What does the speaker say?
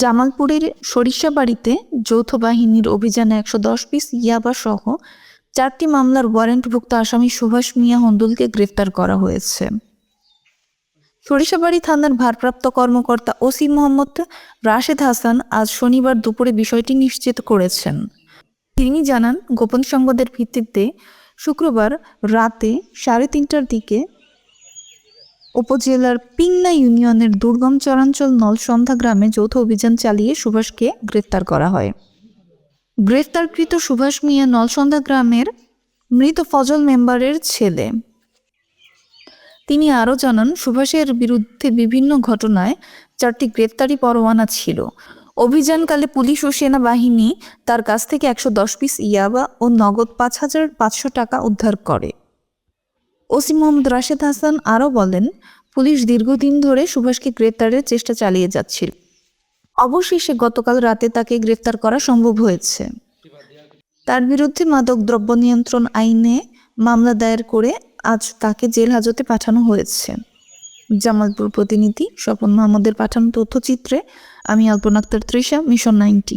জামালপুরের সরিষাবাড়িতে যৌথ বাহিনীর অভিযানে একশো দশ পিস ইয়াবা সহ চারটি মামলার ওয়ারেন্টভুক্ত আসামি সুভাষ মিয়া হন্দুলকে গ্রেফতার করা হয়েছে। সরিষাবাড়ি থানার ভারপ্রাপ্ত কর্মকর্তা ওসি মোহাম্মদ রাশেদ হাসান আজ শনিবার দুপুরে বিষয়টি নিশ্চিত করেছেন। তিনি জানান, গোপন সংবাদের ভিত্তিতে শুক্রবার রাতে সাড়ে তিনটার দিকে উপজেলার পিংনা ইউনিয়নের দুর্গম চরাঞ্চল নলসন্ধ্যা গ্রামে যৌথ অভিযান চালিয়ে সুভাষকে গ্রেফতার করা হয়। গ্রেফতারকৃত সুভাষ মিয়া নলসন্ধ্যা গ্রামের মৃত ফজল মেম্বারের ছেলে। তিনি আরও জানান, সুভাষের বিরুদ্ধে বিভিন্ন ঘটনায় চারটি গ্রেপ্তারি পরোয়ানা ছিল। অভিযানকালে পুলিশ ও সেনাবাহিনী তার কাছ থেকে একশো দশ পিস ইয়াবা ও নগদ পাঁচ হাজার পাঁচশো টাকা উদ্ধার করে। ওসি মোহাম্মদ রাশেদ হাসান আরও বলেন, পুলিশ দীর্ঘদিন ধরে সুভাষকে গ্রেপ্তারের চেষ্টা চালিয়ে যাচ্ছিল। অবশেষে গতকাল রাতে তাকে গ্রেফতার করা সম্ভব হয়েছে। তার বিরুদ্ধে মাদক দ্রব্য নিয়ন্ত্রণ আইনে মামলা দায়ের করে আজ তাকে জেল হাজতে পাঠানো হয়েছে। জামালপুর প্রতিনিধি স্বপন মাহমুদের পাঠানো তথ্যচিত্রে, আমি Alpona Akter Trisha mission ninety.